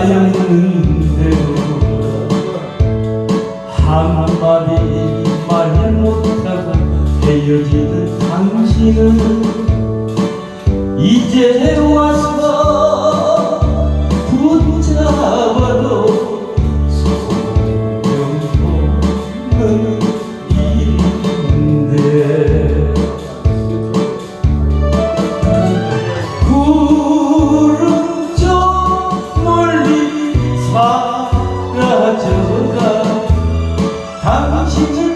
하얀는데요 한마디 말 못하다 헤어지듯 당신은 이제 와서 我心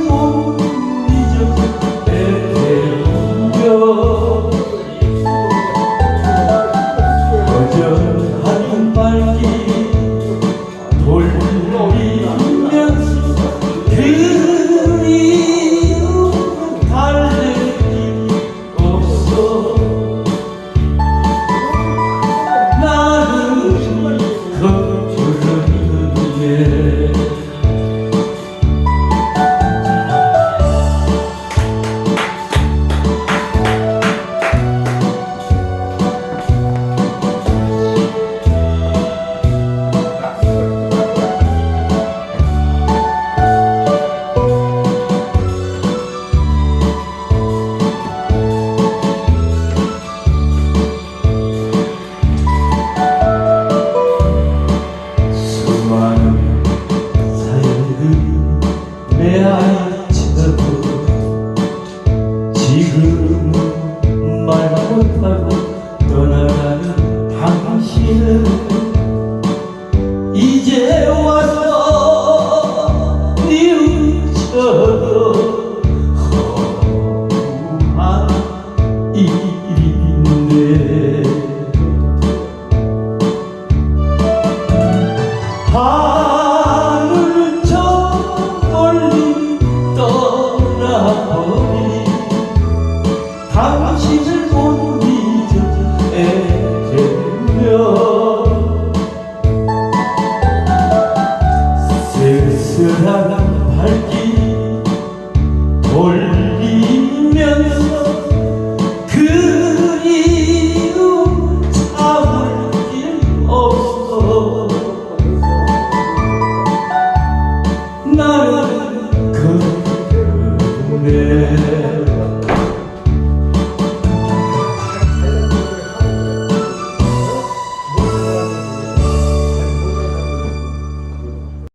헤아지더군 지금 말 못하고 떠나가는 당신을 그 쓸쓸한 밝기